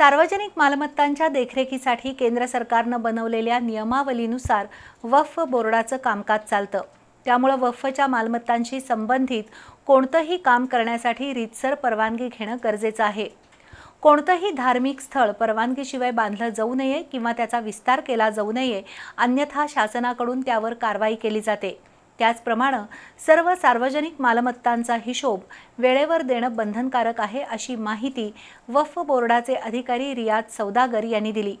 सार्वजनिक मालमत्तांच्या देखरेखीसाठी केंद्र सरकारनं बनवलेल्या नियमावलीनुसार वफ बोर्डाचं कामकाज चालतं. त्यामुळं वफच्या मालमत्तांशी संबंधित कोणतंही काम करण्यासाठी रीतसर परवानगी घेणं गरजेचं आहे. कोणतंही धार्मिक स्थळ परवानगीशिवाय बांधलं जाऊ नये किंवा त्याचा विस्तार केला जाऊ नये अन्यथा शासनाकडून त्यावर कारवाई केली जाते. त्याचप्रमाणे सर्व सार्वजनिक मालमत्तांचा हिशोब वेळेवर देणं बंधनकारक आहे अशी माहिती वफ बोर्डाचे अधिकारी रियाज सौदागर यांनी दिली.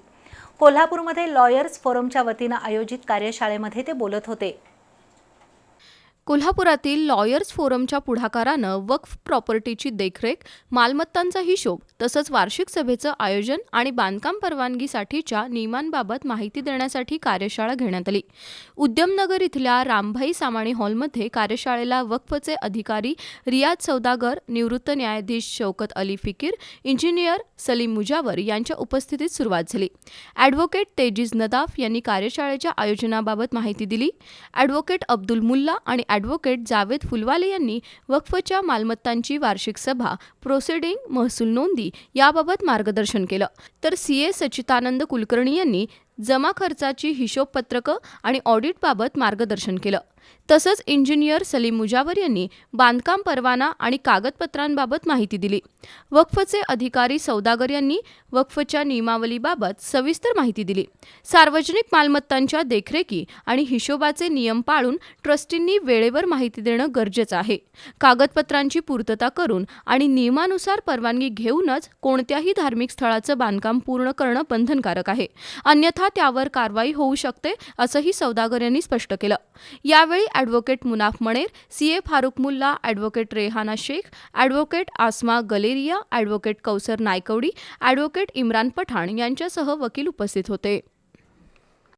कोल्हापूरमध्ये लॉयर्स फोरमच्या वतीनं आयोजित कार्यशाळेमध्ये ते बोलत होते. कोल्हापुरातील लॉयर्स फोरमच्या पुढाकारानं वक्फ प्रॉपर्टीची देखरेख मालमत्तांचा हिशोब तसंच वार्षिक सभेचं आयोजन आणि बांधकाम परवानगीसाठीच्या नियमांबाबत माहिती देण्यासाठी कार्यशाळा घेण्यात आली. उद्यमनगर इथल्या रामभाई सामाणी हॉलमध्ये कार्यशाळेला वक्फचे अधिकारी रियाज सौदागर निवृत्त न्यायाधीश शौकत अली फिकीर इंजिनियर सलीम मुजावर यांच्या उपस्थितीत सुरुवात झाली. ॲडव्होकेट तेजीज नदाफ यांनी कार्यशाळेच्या आयोजनाबाबत माहिती दिली. ॲडव्होकेट अब्दुल मुल्ला आणि ॲडव्होकेट जावेद फुलवाले यांनी वक्फच्या मालमत्तांची वार्षिक सभा प्रोसिडिंग महसूल नोंदी याबाबत मार्गदर्शन केलं. तर सी ए सच्चिदानंद कुलकर्णी यांनी जमा खर्चाची हिशोबपत्रकं आणि ऑडिटबाबत मार्गदर्शन केलं. तसंच इंजिनियर सलीम मुजावर यांनी बांधकाम परवाना आणि कागदपत्रांबाबत माहिती दिली. वक्फचे अधिकारी सौदागर यांनी वक्फच्या नियमावलीबाबत सविस्तर माहिती दिली. सार्वजनिक मालमत्तांच्या देखरेखी आणि हिशोबाचे नियम पाळून ट्रस्टींनी वेळेवर माहिती देणं गरजेचं आहे. कागदपत्रांची पूर्तता करून आणि नियमानुसार परवानगी घेऊनच कोणत्याही धार्मिक स्थळाचं बांधकाम पूर्ण करणं बंधनकारक आहे. अन्यथा त्यावर कारवाई होऊ शकते असंही सौदागर यांनी स्पष्ट केलं. यावेळी advocate Munaf Maner CA A Farooq Mulla advocate Rehana Shaikh advocate Asma Galeria advocate Kausar Naikwadi advocate Imran Pathan यांच्यासह वकील उपस्थित होते.